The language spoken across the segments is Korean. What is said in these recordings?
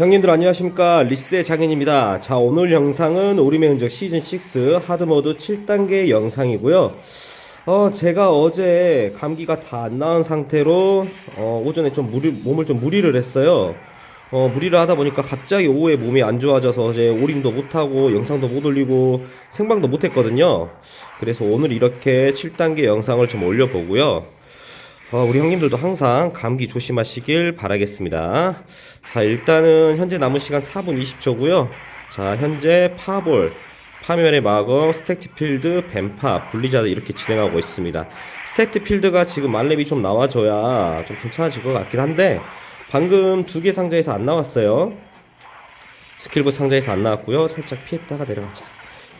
형님들 안녕하십니까? 리스의 장인입니다. 자 오늘 영상은 오리매 흔적 시즌6 하드모드 7단계 영상이고요. 어 제가 어제 감기가 다 안 나은 상태로 어 오전에 좀 무리, 몸을 좀 무리를 했어요. 어 무리를 하다 보니까 갑자기 오후에 몸이 안 좋아져서 어제 오림도 못하고 영상도 못 올리고 생방도 못했거든요. 그래서 오늘 이렇게 7단계 영상을 좀 올려보고요 어, 우리 형님들도 항상 감기 조심하시길 바라겠습니다. 자, 일단은 현재 남은 시간 4분 20초고요. 자, 현재 파볼, 파멸의 마검, 스택트 필드, 뱀파, 분리자드 이렇게 진행하고 있습니다. 스택트 필드가 지금 만렙이 좀 나와줘야 좀 괜찮아질 것 같긴 한데 방금 두 개 상자에서 안 나왔어요. 스킬북 상자에서 안 나왔고요. 살짝 피했다가 내려가자.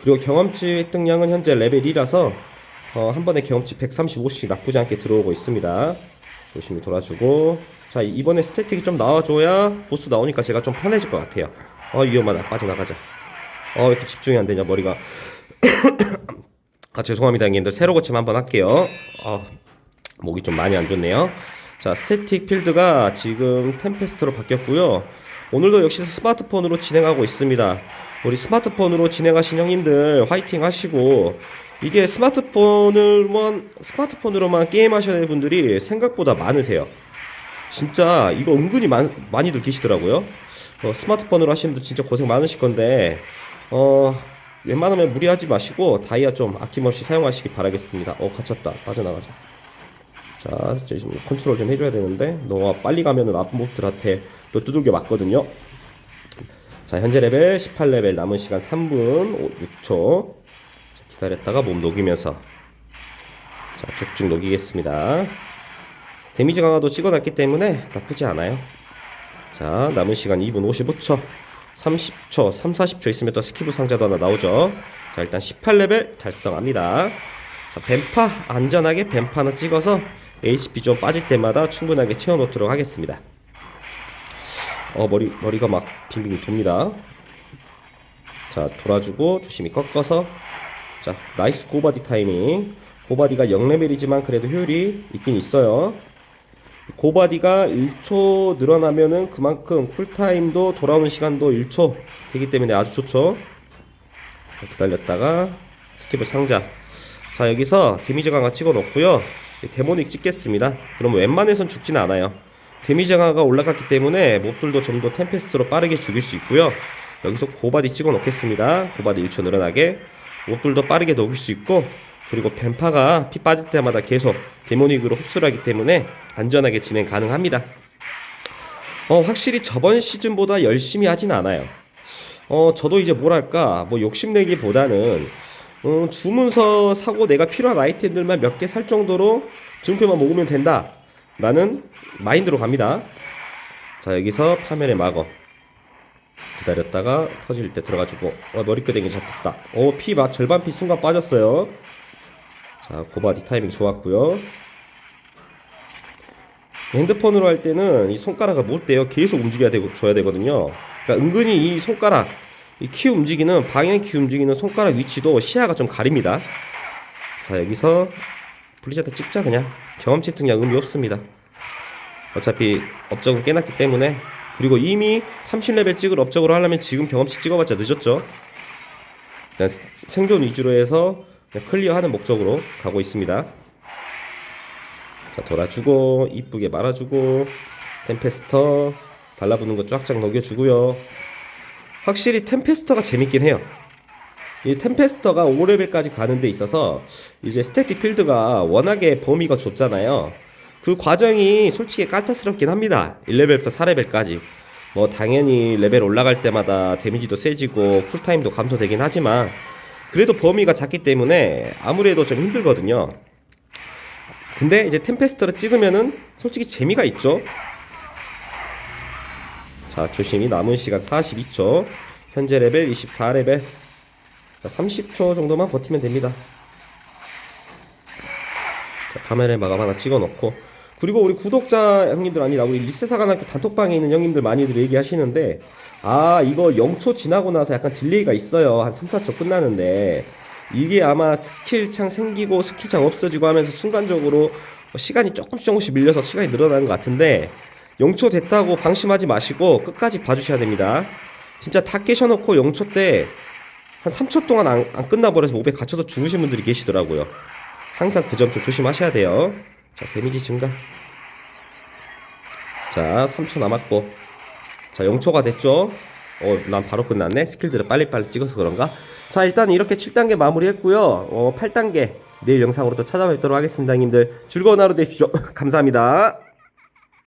그리고 경험치 획득량은 현재 레벨 1이라서 어, 한 번에 경험치 135씩 나쁘지 않게 들어오고 있습니다. 열심히 돌아주고 자 이번에 스태틱이 좀 나와줘야 보스 나오니까 제가 좀 편해질 것 같아요. 어 위험하다 빠져나가자. 어왜 이렇게 집중이 안 되냐 머리가. 아 죄송합니다 형님들 새로 고침 한번 할게요. 어 목이 좀 많이 안 좋네요. 자 스태틱 필드가 지금 템페스트로 바뀌었고요. 오늘도 역시 스마트폰으로 진행하고 있습니다. 우리 스마트폰으로 진행하신 형님들 화이팅 하시고 이게 스마트폰을만 스마트폰으로만 게임하셔야 될 분들이 생각보다 많으세요. 진짜 이거 은근히 많, 많이들 계시더라고요. 어, 스마트폰으로 하시는 분 진짜 고생 많으실 건데 어 웬만하면 무리하지 마시고 다이아 좀 아낌없이 사용하시기 바라겠습니다. 어 갇혔다 빠져나가자. 자, 저 지금 컨트롤 좀 해줘야 되는데 너무 빨리 가면은 앞목들한테 또 두들겨 맞거든요. 자, 현재 레벨 18레벨 남은 시간 3분 6초. 기다렸다가 몸 녹이면서 자, 쭉쭉 녹이겠습니다. 데미지 강화도 찍어놨기 때문에 나쁘지 않아요. 자, 남은 시간 2분 55초. 30초, 3, 40초 있으면 또 스키브 상자도 하나 나오죠. 자, 일단 18레벨 달성합니다. 자, 뱀파 안전하게 뱀파 하나 찍어서 HP 좀 빠질 때마다 충분하게 채워놓도록 하겠습니다. 어 머리 머리가 막 빙빙 돕니다. 자 돌아주고 조심히 꺾어서 자 나이스 고바디 타이밍. 고바디가 0레벨이지만 그래도 효율이 있긴 있어요. 고바디가 1초 늘어나면은 그만큼 쿨타임도 돌아오는 시간도 1초 되기 때문에 아주 좋죠. 자, 기다렸다가 스킵을 상자. 자 여기서 데미지 강화 찍어 놓고요. 데모닉 찍겠습니다. 그러면 웬만해선 죽지는 않아요. 데미지 강화가 올라갔기 때문에 몹들도 좀 더 템페스트로 빠르게 죽일 수 있고요. 여기서 고바디 찍어 놓겠습니다. 고바디 1초 늘어나게 몹들도 빠르게 녹일 수 있고 그리고 뱀파가 피 빠질 때마다 계속 데모닉으로 흡수를 하기 때문에 안전하게 진행 가능합니다. 어, 확실히 저번 시즌보다 열심히 하진 않아요. 어, 저도 이제 뭐랄까, 뭐 욕심내기보다는, 음, 주문서 사고 내가 필요한 아이템들만 몇 개 살 정도로 증표만 먹으면 된다. 라는 마인드로 갑니다. 자, 여기서 파멸의 마거. 기다렸다가 터질 때 들어가지고, 어, 머리끄댕이 잡혔다. 어, 피, 막 절반 피 순간 빠졌어요. 자, 고바디 타이밍 좋았고요 핸드폰으로 할 때는 이 손가락을 못 대요. 계속 움직여야 되고 줘야 되거든요. 그러니까 은근히 이 손가락 이 키 움직이는 방향 키 움직이는 손가락 위치도 시야가 좀 가립니다. 자 여기서 블리자드 찍자 그냥 경험치 특량 의미 없습니다. 어차피 업적은 깨놨기 때문에 그리고 이미 30레벨 찍을 업적으로 하려면 지금 경험치 찍어봤자 늦었죠. 생존 위주로 해서 클리어하는 목적으로 가고 있습니다. 자 돌아주고 이쁘게 말아주고 템페스터 달라붙는 거 쫙쫙 녹여주고요 확실히 템페스터가 재밌긴 해요 이 템페스터가 5레벨까지 가는 데 있어서 이제 스태틱 필드가 워낙에 범위가 좁잖아요 그 과정이 솔직히 깔타스럽긴 합니다 1레벨부터 4레벨까지 뭐 당연히 레벨 올라갈 때마다 데미지도 세지고 쿨타임도 감소되긴 하지만 그래도 범위가 작기 때문에 아무래도 좀 힘들거든요 근데 이제 템페스트를 찍으면은 솔직히 재미가 있죠. 자, 조심히 남은 시간 42초. 현재 레벨 24레벨. 자, 30초 정도만 버티면 됩니다. 자, 카메라에 마감 하나 찍어 놓고. 그리고 우리 구독자 형님들 아니다. 우리 리세사관학교 단톡방에 있는 형님들 많이들 얘기하시는데 아, 이거 0초 지나고 나서 약간 딜레이가 있어요. 한 3, 4초 끝나는데 이게 아마 스킬창 생기고 스킬창 없어지고 하면서 순간적으로 시간이 조금씩 조금씩 밀려서 시간이 늘어나는 것 같은데 영초 됐다고 방심하지 마시고 끝까지 봐주셔야 됩니다. 진짜 다 깨셔놓고 영초 때 한 3초 동안 안, 안 끝나버려서 몹에 갇혀서 죽으신 분들이 계시더라고요. 항상 그 점 좀 조심하셔야 돼요. 자, 데미지 증가. 자, 3초 남았고. 자, 0초가 됐죠? 어, 난 바로 끝났네. 스킬들을 빨리빨리 찍어서 그런가? 자, 일단 이렇게 7단계 마무리했고요. 어, 8단계 내일 영상으로 또 찾아뵙도록 하겠습니다, 형님들. 즐거운 하루 되십시오. 감사합니다.